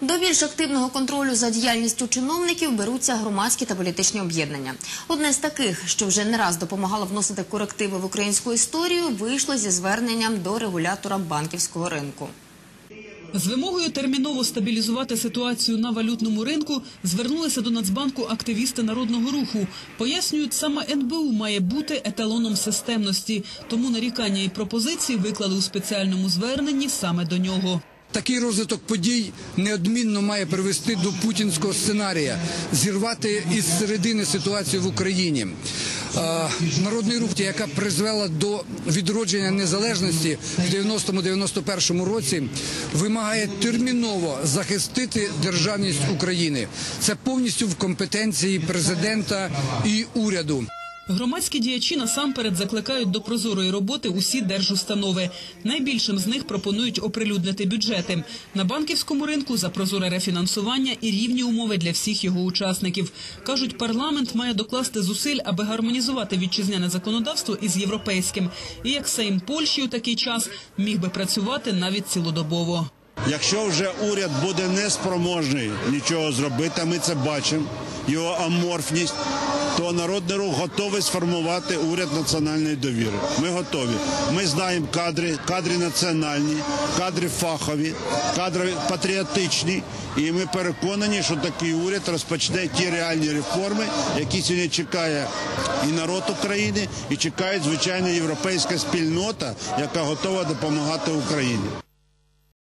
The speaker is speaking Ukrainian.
До більш активного контролю за діяльністю чиновників беруться громадські та політичні об'єднання. Одне з таких, що вже не раз допомагало вносити корективи в українську історію, вийшло зі зверненням до регулятора банківського ринку. З вимогою терміново стабілізувати ситуацію на валютному ринку звернулися до Нацбанку активісти народного руху. Пояснюють, саме НБУ має бути еталоном системності, тому нарікання і пропозиції виклали у спеціальному зверненні саме до нього. Такий розвиток подій неодмінно має привести до путінського сценарія, зірвати із середини ситуацію в Україні. Народний рух, яка призвела до відродження незалежності в 90-91 році, вимагає терміново захистити державність України. Це повністю в компетенції президента і уряду. Громадські діячі насамперед закликають до прозорої роботи усі держустанови. Найбільшим з них пропонують оприлюднити бюджети на банківському ринку за прозоре рефінансування і рівні умови для всіх його учасників. кажуть, парламент має докласти зусиль, аби гармонізувати вітчизняне законодавство із європейським. І як Сейм Польщі у такий час міг би працювати навіть цілодобово. Якщо вже уряд буде неспроможний нічого зробити, а ми це бачимо, його аморфність, то народний рух готовий сформувати уряд національної довіри. Ми готові. Ми знаємо кадри, кадри національні, кадри фахові, кадри патріотичні. І ми переконані, що такий уряд розпочне ті реальні реформи, які сьогодні чекає і народ України, і чекає звичайно європейська спільнота, яка готова допомагати Україні.